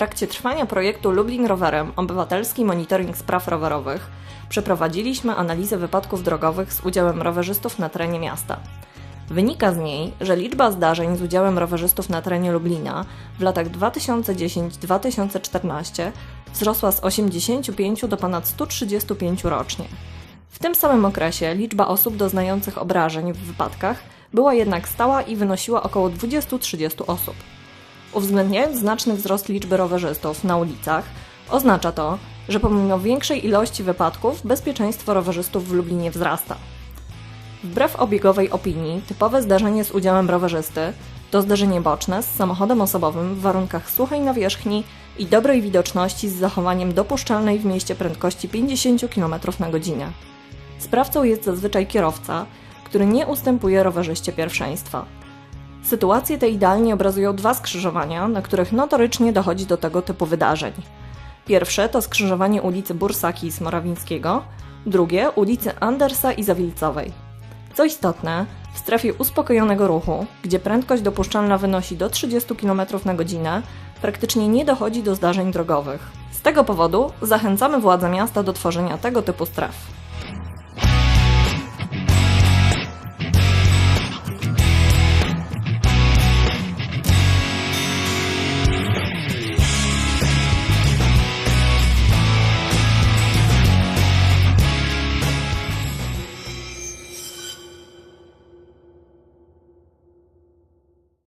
trakcie trwania projektu Lublin Rowerem Obywatelski Monitoring Spraw Rowerowych przeprowadziliśmy analizę wypadków drogowych z udziałem rowerzystów na terenie miasta. Wynika z niej, że liczba zdarzeń z udziałem rowerzystów na terenie Lublina w latach 2010-2014 wzrosła z 85 do ponad 135 rocznie. W tym samym okresie liczba osób doznających obrażeń w wypadkach była jednak stała i wynosiła około 20-30 osób. Uwzględniając znaczny wzrost liczby rowerzystów na ulicach, oznacza to, że pomimo większej ilości wypadków bezpieczeństwo rowerzystów w Lublinie wzrasta. Wbrew obiegowej opinii, typowe zdarzenie z udziałem rowerzysty to zdarzenie boczne z samochodem osobowym w warunkach suchej nawierzchni i dobrej widoczności z zachowaniem dopuszczalnej w mieście prędkości 50 km na godzinę. Sprawcą jest zazwyczaj kierowca, który nie ustępuje rowerzyście pierwszeństwa. Sytuacje te idealnie obrazują dwa skrzyżowania, na których notorycznie dochodzi do tego typu wydarzeń. Pierwsze to skrzyżowanie ulicy Bursaki i Smorawińskiego, drugie ulicy Andersa i Zawilcowej. Co istotne, w strefie uspokojonego ruchu, gdzie prędkość dopuszczalna wynosi do 30 km na godzinę, praktycznie nie dochodzi do zdarzeń drogowych. Z tego powodu zachęcamy władze miasta do tworzenia tego typu stref.